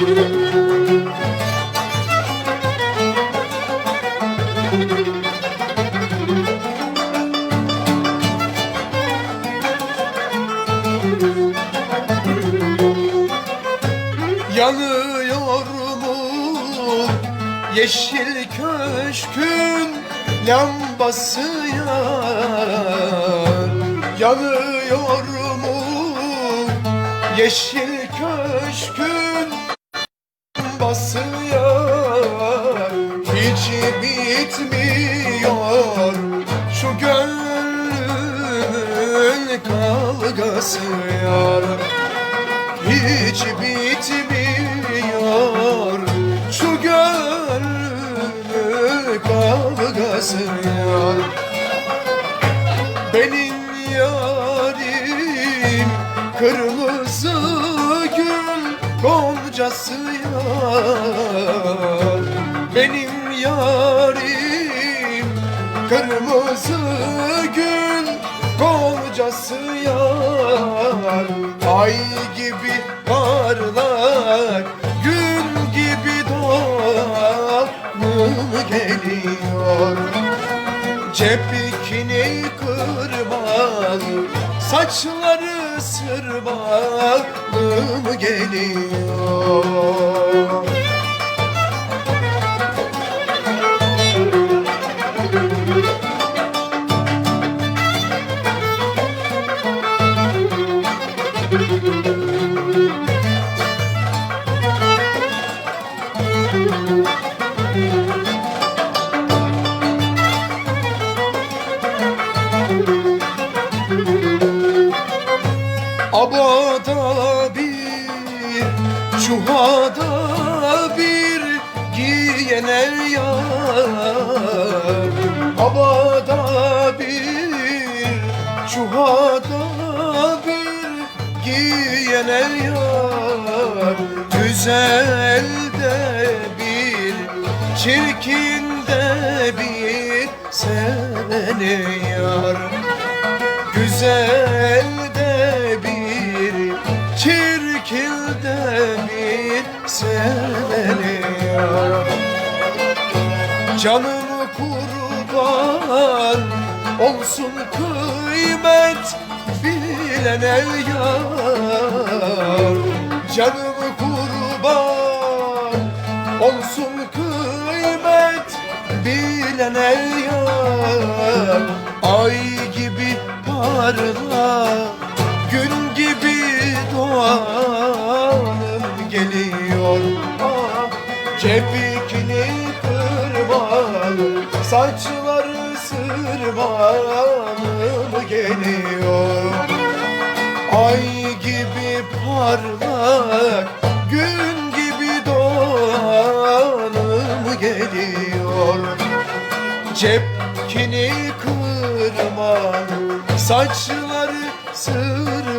Yanıyor bu yeşil köşkün lambası yar. Yanıyor mu yeşil köşkün yar Hiç bitmiyor. Şu gönlümün kavgası yar hiç bitmiyor. Şu gönlümün kavgası yar. Benim yarim kırmızı goncası Benim yarim kırmızı gül goncası yar Ay gibi parlar gün gibi doğanım geliyor? Cepikini kırmaz Saçları sırmalım geliyor Abada bir, çuhada bir giyener yar. Abada bir, çuhada bir giyener yar. Güzel de bir, çirkin de bir sevene yar. Güzel çirkin de bir seveni yar Canımı kurban olsun kıymet bilen el yar. Canımı kurban olsun kıymet bilen el yar. Ay gibi parla gün saçları sırmalı geliyor Ay gibi parlak gün gibi doğanım geliyor. Cepkini kırmalı saçları sır